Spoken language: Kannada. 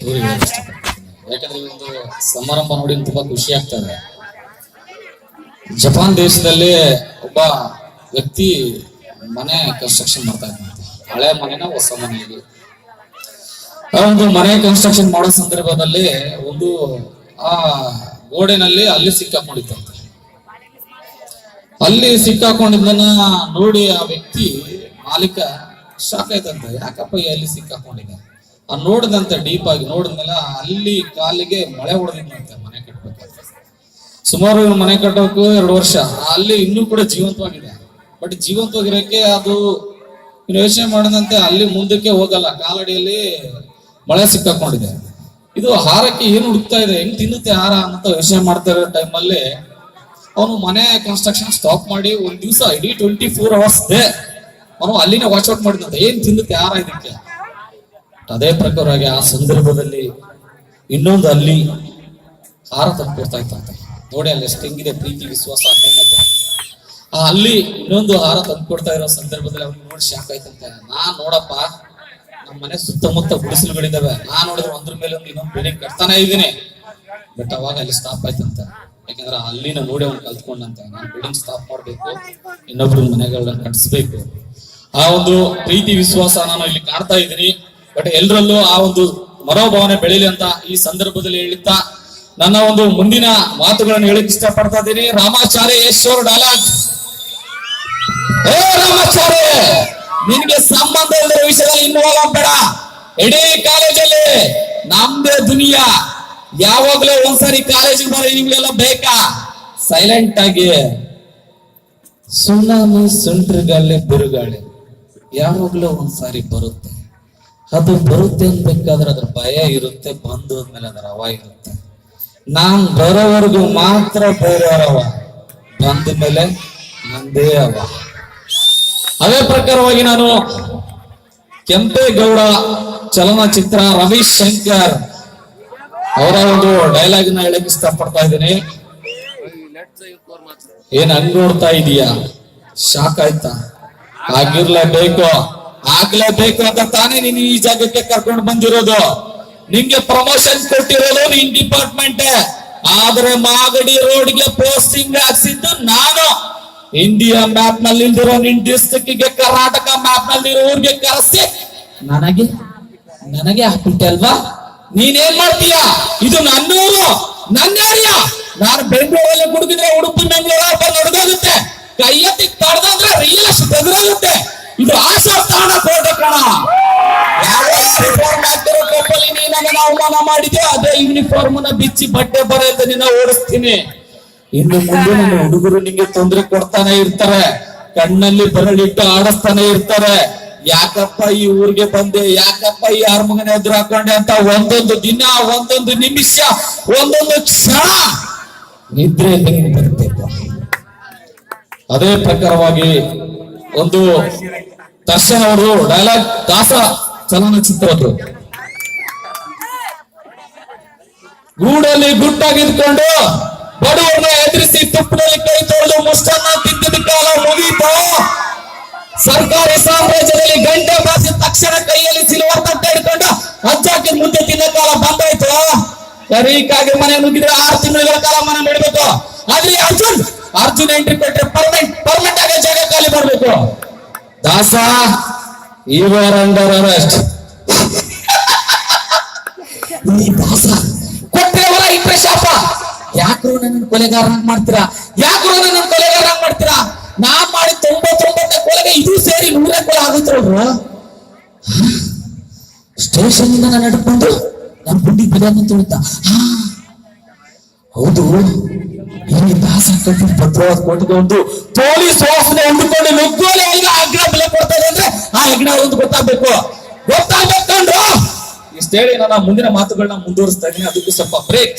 ಒಂದು ಸಮಾರಂಭ ನೋಡಿ ತುಂಬಾ ಖುಷಿ ಆಗ್ತದೆ ಜಪಾನ್ ದೇಶದಲ್ಲಿ ಒಬ್ಬ ವ್ಯಕ್ತಿ ಮನೆ ಕನ್ಸ್ಟ್ರಕ್ಷನ್ ಮಾಡ್ತಾ ಇದ್ದಂತೆ ಹಳೆ ಮನೆನ ಹೊಸ ಮನೆಗೆ ಒಂದು ಮನೆ ಕನ್ಸ್ಟ್ರಕ್ಷನ್ ಮಾಡೋ ಸಂದರ್ಭದಲ್ಲಿ ಒಂದು, ಆ ಗೋಡೆನಲ್ಲಿ ಅಲ್ಲಿ ಸಿಕ್ಕಾಕೊಂಡಿತ್ತಂತೆ ಅಲ್ಲಿ ಸಿಕ್ಕಾಕೊಂಡಿದ್ದನ್ನ ನೋಡಿ ಆ ವ್ಯಕ್ತಿ ಮಾಲೀಕ ಶಾಕ್ ಆಯ್ತಂತೆ. ಯಾಕಪ್ಪ ಅಲ್ಲಿ ಸಿಕ್ಕಾಕೊಂಡಿದ್ದ ನೋಡಿದಂತೆ ಡೀಪ್ ಆಗಿ ನೋಡಿದ್ಮೇಲೆ ಅಲ್ಲಿ ಕಾಲಿಗೆ ಮಳೆ ಹೊಡೆದಿದ್ದಂತೆ ಮನೆ ಕಟ್ಟಬೇಕಾದ್ರೆ ಸುಮಾರು ಮನೆ ಕಟ್ಟೋಕು ಎರಡು ವರ್ಷ. ಅಲ್ಲಿ ಇನ್ನೂ ಕೂಡ ಜೀವಂತವಾಗಿದೆ. ಬಟ್ ಜೀವಂತವಾಗಿರೋಕೆ ಅದು ಯೋಚನೆ ಮಾಡಿದಂತೆ ಅಲ್ಲಿ ಮುಂದಕ್ಕೆ ಹೋಗಲ್ಲ. ಕಾಲಡಿಯಲ್ಲಿ ಮಳೆ ಸಿಕ್ಕಾಕೊಂಡಿದೆ. ಇದು ಹಾರಕ್ಕೆ ಏನು ಹುಡುಕ್ತಾ ಇದೆ, ಹೆಂಗ್ ತಿನ್ನುತ್ತೆ ಹಾರ ಅಂತ ಯೋಚನೆ ಮಾಡ್ತಾ ಇರೋ ಟೈಮಲ್ಲಿ ಅವನು ಮನೆ ಕನ್ಸ್ಟ್ರಕ್ಷನ್ ಸ್ಟಾಪ್ ಮಾಡಿ ಒಂದ್ ದಿವಸ ಇಡೀ ಟ್ವೆಂಟಿ ಫೋರ್ ಅವರ್ಸ್ ದೇ ಅವನು ಅಲ್ಲಿನೇ ವಾಚ್ಔಟ್ ಮಾಡಿದಂತೆ. ಏನ್ ತಿನ್ನುತ್ತೆ ಹಾರ ಇದಕ್ಕೆ? ಅದೇ ಪ್ರಕಾರವಾಗಿ ಆ ಸಂದರ್ಭದಲ್ಲಿ ಇನ್ನೊಂದು ಅಲ್ಲಿ ಹಾರ ತಂದ್ಕೊಡ್ತಾ ಇತ್ತಂತೆ ನೋಡಿ, ಅಲ್ಲಿ ಎಷ್ಟು ಹೆಂಗಿದೆ ಪ್ರೀತಿ, ವಿಶ್ವಾಸ ಅನ್ನೋದು ಆ ಅಲ್ಲಿ ಇನ್ನೊಂದು ಹಾರ ತಂದ್ಕೊಡ್ತಾ ಇರೋ ಸಂದರ್ಭದಲ್ಲಿ ಅವ್ನು ನೋಡಿ ಶಾಕ್ ಆಯ್ತಂತೆ. ನಾ ನೋಡಪ್ಪ ನಮ್ಮ ಮನೆ ಸುತ್ತಮುತ್ತ ಗುಡಿಸಲುಗಳಿದಾವೆ. ನಾ ನೋಡಿದ್ರೆ ಒಂದ್ರ ಮೇಲೆ ಒಂದು ಇನ್ನೊಂದು ಬಿಲ್ಡಿಂಗ್ ಕಟ್ತಾನೆ ಇದ್ದೀನಿ. ಬಟ್ ಅವಾಗ ಅಲ್ಲಿ ಸ್ಟಾಪ್ ಆಯ್ತಂತೆ. ಯಾಕಂದ್ರೆ ಅಲ್ಲಿನ ನೋಡಿ ಅವ್ನು ಕಲ್ತ್ಕೊಂಡಂತೆ. ನಾನು ಬಿಲ್ಡಿಂಗ್ ಸ್ಟಾಪ್ ಮಾಡ್ಬೇಕು. ಇನ್ನೊಬ್ರು ಮನೆಗಳನ್ನ ಕಟ್ಸ್ಬೇಕು. ಆ ಒಂದು ಪ್ರೀತಿ, ವಿಶ್ವಾಸ ನಾನು ಇಲ್ಲಿ ಕಾಣ್ತಾ ಇದ್ದೀನಿ. ಬಟ್ ಎಲ್ಲರಲ್ಲೂ ಆ ಒಂದು ಮನೋಭಾವನೆ ಬೆಳೀಲಿ ಅಂತ ಈ ಸಂದರ್ಭದಲ್ಲಿ ಹೇಳುತ್ತಾ ನನ್ನ ಒಂದು ಮುಂದಿನ ಮಾತುಗಳನ್ನು ಹೇಳಕ್ ಇಷ್ಟಪಡ್ತಾ ಇದ್ದೀನಿ. ರಾಮಾಚಾರ್ಯ ಯಶ್ವರ್ ಡಾಲಾಜ್. ಏ ರಾಮಾಚಾರ್ಯ, ನಿನ್ಗೆ ಸಂಬಂಧ ಇಲ್ಲದ ವಿಷಯದಲ್ಲಿ ಇನ್ವಾಲ್ವ್ ಬೇಡ ಇಡೀ ಕಾಲೇಜಲ್ಲಿ ನಮ್ದೇ ದುನಿಯಾ. ಯಾವಾಗ್ಲೂ ಒಂದ್ಸರಿ ಕಾಲೇಜಿಗೆ ಬರೋ ನಿಮ್ಗೆಲ್ಲ ಬೇಕಾ? ಸೈಲೆಂಟ್ ಆಗಿ ಸುಣ್ಣ ಸುಂಟ್ರಗಾಲೆ ಬಿರುಗಾಳೆ ಯಾವಾಗ್ಲೂ ಒಂದ್ಸಾರಿ ಬರುತ್ತೆ. ಅದು ಬರುತ್ತೆ ಅನ್ಬೇಕಾದ್ರೆ ಅದ್ರ ಭಯ ಇರುತ್ತೆ, ಬಂದು ಅಂದ್ಮೇಲೆ ಅದರ ಅವ ಇರುತ್ತೆ. ನಾನ್ ಬರೋವರೆಗೂ ಮಾತ್ರ ಬೇರೆಯವರವ ಬಂದ ಮೇಲೆ ನಂದೇ ಅವ ಅದೇ ಪ್ರಕಾರವಾಗಿ ನಾನು ಕೆಂಪೇಗೌಡ ಚಲನಚಿತ್ರ ರವಿಶಂಕರ್ ಅವರ ಒಂದು ಡೈಲಾಗ್ನ ಹೇಳಕ್ ಇಷ್ಟಪಡ್ತಾ ಇದ್ದೀನಿ. ಏನ್ ಹಂಗ್ ನೋಡ್ತಾ ಇದೀಯಾ? ಶಾಕ್ ಆಯ್ತಾ? ಆಗಿರ್ಲೇಬೇಕು. ಆಗ್ಲೇಬೇಕು ಅಂತ ತಾನೇ ನೀನು ಈ ಜಾಗಕ್ಕೆ ಕರ್ಕೊಂಡು ಬಂದಿರೋದು. ನಿಂಗೆ ಪ್ರಮೋಷನ್ ಕೊಟ್ಟಿರೋದು ನಿನ್ ಡಿಪಾರ್ಟ್ಮೆಂಟ್ ಆದ್ರೆ ಮಾಗಡಿ ರೋಡ್ಗೆ ಪೋಸ್ಟಿಂಗ್ ಹಾಕ್ಸಿದ್ದು ನಾನು. ಇಂಡಿಯಾ ಮ್ಯಾಪ್ನಲ್ಲಿ ಇಲ್ದಿರೋ ನಿನ್ ಡಿಸ್ಟ್ರಿಕ್ಟ್ ಕರ್ನಾಟಕ ಮ್ಯಾಪ್ನಲ್ಲಿ ಊರಿಗೆ ಕರೆಸಿ. ನನಗೆ ನನಗೆ ಹಾಕ್ಬಿಟ್ಟೆ ಅಲ್ವಾ? ನೀನೇನ್ ಮಾಡ್ತೀಯ? ಇದು ನನ್ನೂರು ನನ್ನ ಏರಿಯಾ ನಾನು ಬೆಂಗಳೂರಲ್ಲಿ ಹುಡುಗಿದ್ರೆ ಉಡುಪಿ ಬೆಂಗಳೂರು ಬಂದು ಹೊಡೆದೋಗುತ್ತೆ ಕೈ ಎತ್ತಿ ಕಡ್ದಂದ್ರೆ ರಿಯಲ್ ಅಷ್ಟು ಎದುರಾಗುತ್ತೆ. ಇದು ತಾಣ ಕೋಟೆ ಕಣ ಅದೇ ಬಿಚ್ಚಿ ಬಟ್ಟೆ ನಿನ್ನ ಓಡಿಸ್ತೀನಿ. ಹುಡುಗರು ನಿಂಗೆ ತೊಂದರೆ ಕೊಡ್ತಾನೆ ಇರ್ತಾರೆ. ಕಣ್ಣಲ್ಲಿ ಬೆರಳಿಟ್ಟು ಆಡಿಸ್ತಾನೆ ಇರ್ತಾರೆ. ಯಾಕಪ್ಪ ಈ ಊರಿಗೆ ಬಂದೆ? ಯಾಕಪ್ಪ ಈ ಮಗನ ಎದುರು ಹಾಕೊಂಡೆ ಅಂತ ಒಂದೊಂದು ದಿನ, ಒಂದೊಂದು ನಿಮಿಷ, ಒಂದೊಂದು ಕ್ಷಣ ನಿದ್ರೆ ಬರಬೇಕು? ಅದೇ ಪ್ರಕಾರವಾಗಿ ಒಂದು ದರ್ಶನ್ ಅವರು ಡೈಲಾಗ್ ದಾಸ ಚಲನಚಿತ್ರದ್ದು. ಗೂಡಲ್ಲಿ ಗುಟ್ಟಾಗಿದ್ಕೊಂಡು ಬಡವರನ್ನ ಎದುರಿಸಿ ತುಪ್ಪದಲ್ಲಿ ಕೈ ತೊಳೆದು ಮುಷ್ಟನ್ನ ತಿದ್ದಿದ ಕಾಲ ಮುಗೀತು. ಸರ್ಕಾರಿ ಸಾಮ್ರಾಜ್ಯದಲ್ಲಿ ಗಂಟೆ ಬಾಸಿ ತಕ್ಷಣ ಕೈಯಲ್ಲಿ ಸಿಲ್ವರ್ ತಟ್ಟೆ ಹಿಡ್ಕೊಂಡು ಹಚ್ಚಾಕಿದ್ ಮುದ್ದೆ ತಿನ್ನೋ ಕಾಲ ಬಂದಾಯ್ತು. ಸರಿಕಾಗಿ ಮನೆ ನುಗ್ಗಿದ್ರೆ ಆರು ತಿಂಗಳ ಕಾಲ ಮನೆ ಬಿಡ್ಬೇಕು ಆದ್ರೆ ಅರ್ಜುನ್ ಅರ್ಜುನ್ ಎಂಟ್ರಿ ಕೊಟ್ರೆ ಪರ್ಮನೆಂಟ್ ಪರ್ಮನೆಂಟ್ ಆಗಿ ಜಾಗ ಖಾಲಿ ಬರ್ಬೇಕು ದಾಸ, ಇವರ್ ಅಂಡರ್ ಅರೆಸ್ಟ್ ದಾಸ ಕೊಟ್ಟರೆವರ ಇಟ್ರೆ ಶಾಪ. ಯಾಕ್ರು ನನ್ನ ಕೊಲೆಗಾರ ಮಾಡ್ತೀರಾ? ಯಾಕ್ರು ನನ್ನ ಮಾಡ್ತೀರಾ? ನಾ ಮಾಡಿ ತೊಂಬತ್ತೊಂಬತ್ತ ಕೊಲೆಗೆ ಇದು ಸೇರಿ ನೂರೇ ಕೊಲೆ ಆಗುತ್ತಿರೋರು ಸ್ಟೇಷನ್ ನಾನು ನಡ್ಕೊಂಡು ನಾನು ಗುಂಡಿ ಬಿರಿಯಾನಿ ಅಂತ ಹಾ? ಹೌದು. ಈ ದಾಸ ಕಟ್ಟಿ ಭದ್ರವಾದ ಕೋಟಿಗೆ ಒಂದು ಪೊಲೀಸ್ ವಾಸನೆ ಉಂಡುಕೊಂಡು ನುಗ್ಗೋಲೆ ಈಗ ಅಗ್ರ ಬೆಲೆ ಕೊಡ್ತಾರೆ ಅಂದ್ರೆ ಆ ಅಗ್ನ ಒಂದು ಗೊತ್ತಾಗ್ಬೇಕು. ಗೊತ್ತಾಗ್ಬೇಕಂಡ್ರು ಇಷ್ಟ ಹೇಳಿ ನಾನು ಮುಂದಿನ ಮಾತುಗಳನ್ನ ಮುಂದುವರಿಸ್ತಾ ಇದ್ದೀನಿ. ಅದಕ್ಕೂ ಸ್ವಲ್ಪ ಬ್ರೇಕ್